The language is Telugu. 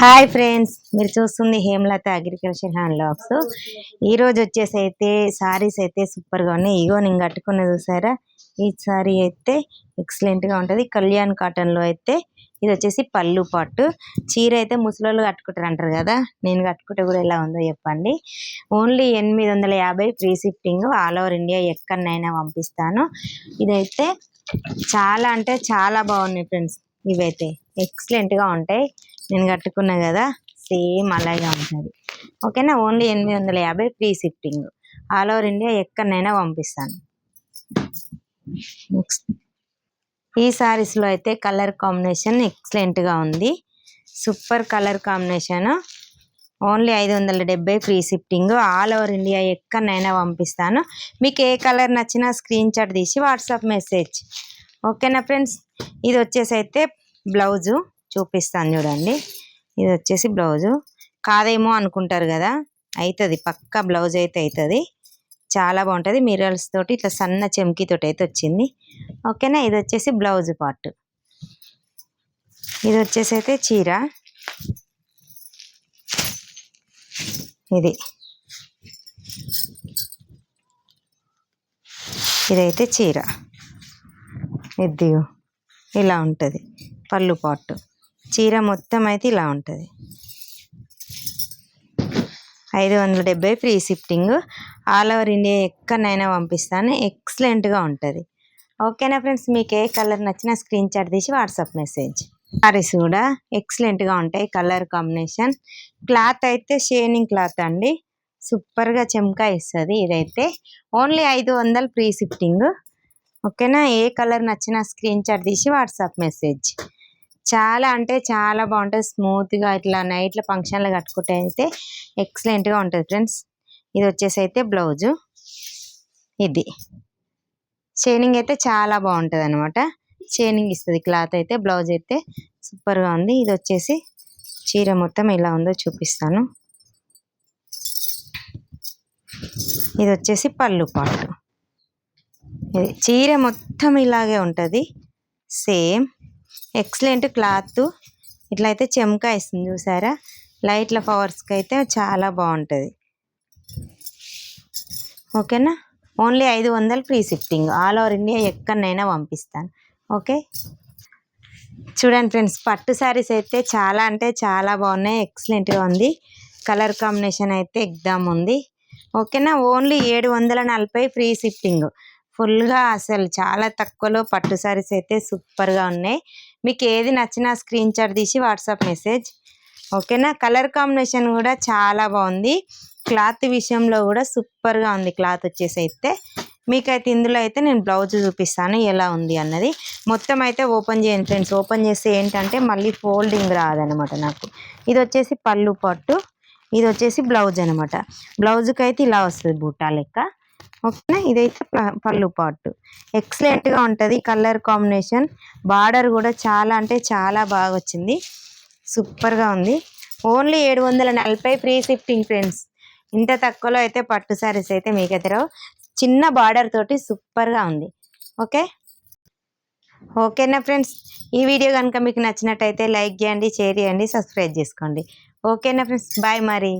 హాయ్ ఫ్రెండ్స్ మీరు చూస్తుంది హేమలత అగ్రికల్చర్ హ్యాండ్ లాగ్స్ ఈ రోజు వచ్చేసి అయితే సారీస్ అయితే సూపర్గా ఉన్నాయి. ఇగో నేను కట్టుకున్న చూసారా? ఈ సారీ అయితే ఎక్సలెంట్గా ఉంటది. కళ్యాణ్ కాటన్లో అయితే ఇది వచ్చేసి పళ్ళు పాటు. చీర అయితే ముసలోళ్ళు కట్టుకుంటారు అంటారు కదా? నేను కట్టుకుంటే కూడా ఎలా ఉందో చెప్పండి. ఓన్లీ ఎనిమిది వందల యాభై free shifting all over India ఎక్కడనైనా పంపిస్తాను. ఇదైతే చాలా అంటే చాలా బాగున్నాయి ఫ్రెండ్స్. ఇవైతే ఎక్సలెంట్గా ఉంటాయి. నేను కట్టుకున్నా కదా సేమ్ అలాగే ఉంటుంది. ఓకేనా? ఓన్లీ ఎనిమిది వందల యాభై free shifting all over India ఎక్కడనైనా పంపిస్తాను. నెక్స్ట్ ఈ శారీస్లో అయితే కలర్ కాంబినేషన్ ఎక్సలెంట్గా ఉంది. Super colour combination. ఓన్లీ ఐదు వందల డెబ్బై free shifting all over India ఎక్కడనైనా పంపిస్తాను. మీకు ఏ కలర్ నచ్చినా స్క్రీన్ షాట్ తీసి వాట్సాప్ మెసేజ్. ఓకేనా ఫ్రెండ్స్? ఇది వచ్చేసి అయితే బ్లౌజు. చూపిస్తాను చూడండి. ఇది వచ్చేసి బ్లౌజు. కాదేమో అనుకుంటారు కదా అవుతుంది పక్కా బ్లౌజ్ అయితే అవుతుంది చాలా బాగుంటుంది. మిరల్స్ తోటి ఇట్లా సన్న చెమ్కీతోటి అయితే వచ్చింది. ఓకేనా? ఇది వచ్చేసి బ్లౌజ్ పార్ట్. ఇది వచ్చేసి అయితే చీర. ఇది. ఇదైతే చీర. ఇది ఇలా ఉంటుంది. పళ్ళు పాటు. చీర మొత్తం అయితే ఇలా ఉంటుంది. ఐదు వందల డెబ్బై free shifting. All over India ఎక్కడనైనా పంపిస్తాను. ఎక్సలెంట్గా ఉంటుంది. ఓకేనా ఫ్రెండ్స్? మీకు ఏ కలర్ నచ్చిన స్క్రీన్ షాట్ తీసి వాట్సాప్ మెసేజ్. సారీస్ కూడా ఎక్సలెంట్గా ఉంటాయి. Colour combination. క్లాత్ అయితే షేనింగ్ క్లాత్ అండి. సూపర్గా చెంకా ఇస్తుంది ఇదైతే. ఓన్లీ ఐదు వందలు ఫ్రీ షిఫ్టింగ్. ఓకేనా? ఏ కలర్ నచ్చిన స్క్రీన్ షాట్ తీసి వాట్సాప్ మెసేజ్. చాలా అంటే చాలా బాగుంటుంది. స్మూత్గా ఇట్లా నైట్లో ఫంక్షన్లో కట్టుకుంటే అయితే ఎక్సలెంట్గా ఉంటుంది ఫ్రెండ్స్. ఇది వచ్చేసి అయితే బ్లౌజు. ఇది. చైనింగ్ అయితే చాలా బాగుంటుంది అనమాట చైనింగ్ ఇస్తుంది. క్లాత్ అయితే బ్లౌజ్ అయితే సూపర్గా ఉంది. ఇది వచ్చేసి చీర మొత్తం ఎలా ఉందో చూపిస్తాను. ఇది వచ్చేసి పళ్ళు పాటు. ఇది చీర మొత్తం ఇలాగే ఉంటుంది. సేమ్. Excellent cloth. ఇట్లా అయితే చెమ్కా ఇస్తుంది చూసారా? లైట్ల పవర్స్కి అయితే చాలా బాగుంటుంది. ఓకేనా? ఓన్లీ ఐదు వందలు free shifting all over India ఎక్కడనైనా పంపిస్తాను. ఓకే? చూడండి ఫ్రెండ్స్ పట్టు శారీస్ అయితే చాలా అంటే చాలా బాగున్నాయి. ఎక్సలెంట్గా ఉంది. కలర్ కాంబినేషన్ అయితే ఎగ్దామ్ ఉంది. ఓకేనా? ఓన్లీ ఏడు వందల నలభై ఫ్రీ షిఫ్టింగ్ ఫుల్గా అసలు చాలా తక్కువలో పట్టు సారీస్ అయితే సూపర్గా ఉన్నాయి. మీకు ఏది నచ్చినా స్క్రీన్ షాట్ తీసి వాట్సాప్ మెసేజ్. ఓకేనా? కలర్ కాంబినేషన్ కూడా చాలా బాగుంది. క్లాత్ విషయంలో కూడా సూపర్గా ఉంది క్లాత్ వచ్చేసి అయితే. మీకైతే ఇందులో అయితే నేను బ్లౌజ్ చూపిస్తాను ఎలా ఉంది అన్నది. మొత్తం అయితే ఓపెన్ చేయండి ఫ్రెండ్స్. ఓపెన్ చేస్తే ఏంటంటే మళ్ళీ ఫోల్డింగ్ రాదనమాట నాకు. ఇది వచ్చేసి పళ్ళు పట్టు. ఇది వచ్చేసి బ్లౌజ్ అనమాట బ్లౌజ్కి అయితే ఇలా వస్తుంది బూటా లెక్క. ఓకేనా ఇదైతే ప- పళ్ళు పాటు. ఎక్సలెంట్గా ఉంటుంది. కలర్ కాంబినేషన్ బార్డర్ కూడా చాలా అంటే చాలా బాగా వచ్చింది. సూపర్గా ఉంది. ఓన్లీ ఏడు వందల నలభై ఫ్రీ షిఫ్టింగ్ ఫ్రెండ్స్ ఇంత తక్కువలో అయితే పట్టు సారీస్ అయితే మీకు ఎదురు చిన్న బార్డర్ తోటి సూపర్గా ఉంది. ఓకే ఓకేనా ఫ్రెండ్స్ ఈ వీడియో కనుక మీకు నచ్చినట్టయితే లైక్ చేయండి షేర్ చేయండి సబ్స్క్రైబ్ చేసుకోండి. ఓకేనా ఫ్రెండ్స్ బాయ్ మరి.